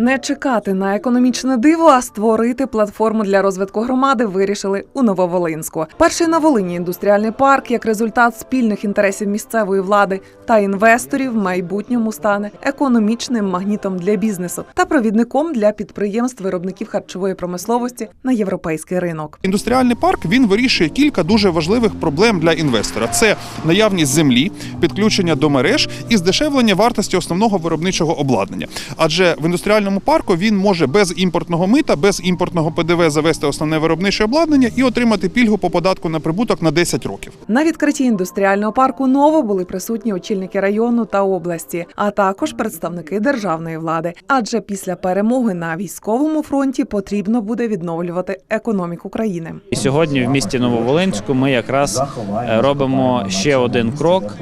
Не чекати на економічне диво, а створити платформу для розвитку громади вирішили у Нововолинську. Перший на Волині індустріальний парк, як результат спільних інтересів місцевої влади та інвесторів, в майбутньому стане економічним магнітом для бізнесу та провідником для підприємств виробників харчової промисловості на європейський ринок. Індустріальний парк він вирішує кілька дуже важливих проблем для інвестора: це наявність землі, підключення до мереж і здешевлення вартості основного виробничого обладнання. Адже в індустріальному парку він може без імпортного мита, без імпортного ПДВ завести основне виробниче обладнання і отримати пільгу по податку на прибуток на 10 років. На відкритті індустріального парку ново були присутні очільники району та області, а також представники державної влади. Адже після перемоги на військовому фронті потрібно буде відновлювати економіку країни. І сьогодні в місті Нововолинську ми якраз е, робимо ще один крок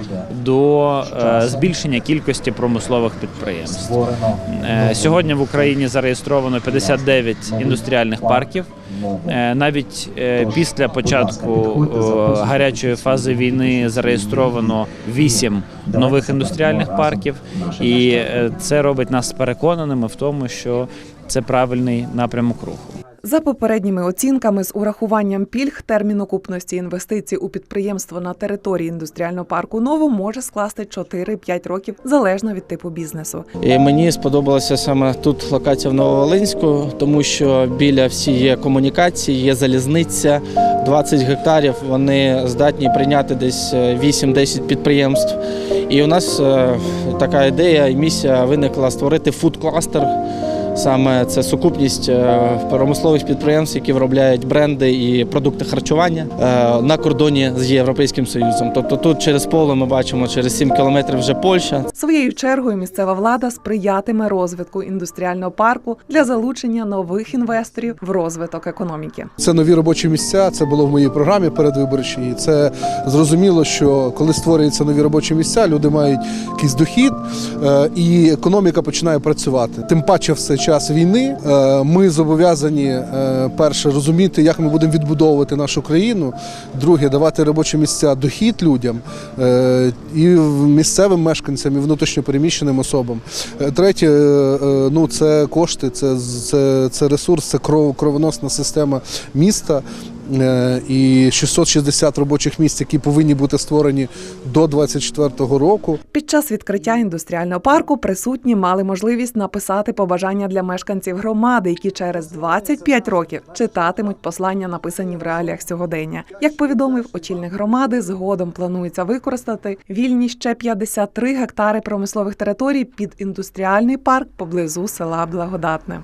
до е, збільшення кількості промислових підприємств. Е, Сьогодні в Україні зареєстровано 59 індустріальних парків. Е, Навіть е, після початку е, гарячої фази війни зареєстровано 8 нових індустріальних парків, і це робить нас переконаними в тому, що це правильний напрямок руху. За попередніми оцінками, з урахуванням пільг термін окупності інвестицій у підприємство на території індустріального парку ново може скласти 4-5 років залежно від типу бізнесу. І мені сподобалася саме тут локація в Нововолинську, тому що біля всі є комунікації, є залізниця, 20 гектарів. Вони здатні прийняти десь е, 8-10 підприємств. І у нас е, така ідея і місія виникла створити фуд-кластер. Саме це сукупність е, промислових підприємств, які виробляють бренди і продукти харчування е, на кордоні з Європейським Союзом. Тобто тут через поле ми бачимо через 7 кілометрів вже Польща, Своєю чергою місцева влада сприятиме розвитку індустріального парку для залучення нових інвесторів в розвиток економіки. Це нові робочі місця. Це було в моїй програмі передвиборчій. Це зрозуміло, що коли створюються нові робочі місця, люди мають якийсь дохід, е, і економіка починає працювати. Тим паче, в цей час війни е, ми зобов'язані е, перше розуміти, як ми будемо відбудовувати нашу країну. Друге, давати робочі місця, дохід людям е, і місцевим мешканцям, і внутрішньопереміщеним особам. Третє, ну це кошти, це, це, це ресурс, це кров, кровоносна система міста. Е, І 660 робочих місць, які повинні бути створені до 2024 року. Під час відкриття індустріального парку присутні мали можливість написати побажання для мешканців громади, які через 25 років читатимуть послання, написані в реаліях сьогодення. Як повідомив очільник громади, згодом планується використати вільні ще 53 гектари промислових територій під індустріальний парк поблизу села Благодатне.